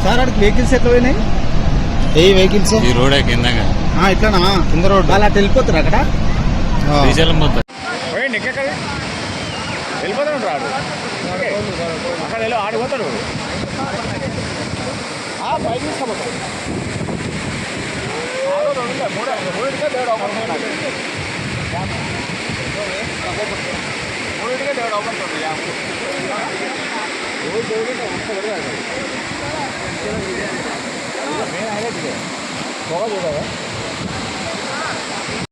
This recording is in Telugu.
పోతారాడికి వెహికల్స్ ఎట్లా పోయినాయి? ఏ వెహికల్స్ ఈ రోడ్ కిందగా ఆ, ఇట్లానా? కింద రోడ్ అటు వెళ్ళిపోతారు అక్కడ? పోయండి ఎక్కడ వెళ్ళిపోతాడు రాడు. అక్కడ వెళ్ళి ఆడిపోతాడు. బయట తీసుకోపోతాడు. మూడింటికే దేవుడు అవపడుతుంది మూడింటికే దేవుడు 아, 네, 뭐가 뭐가요?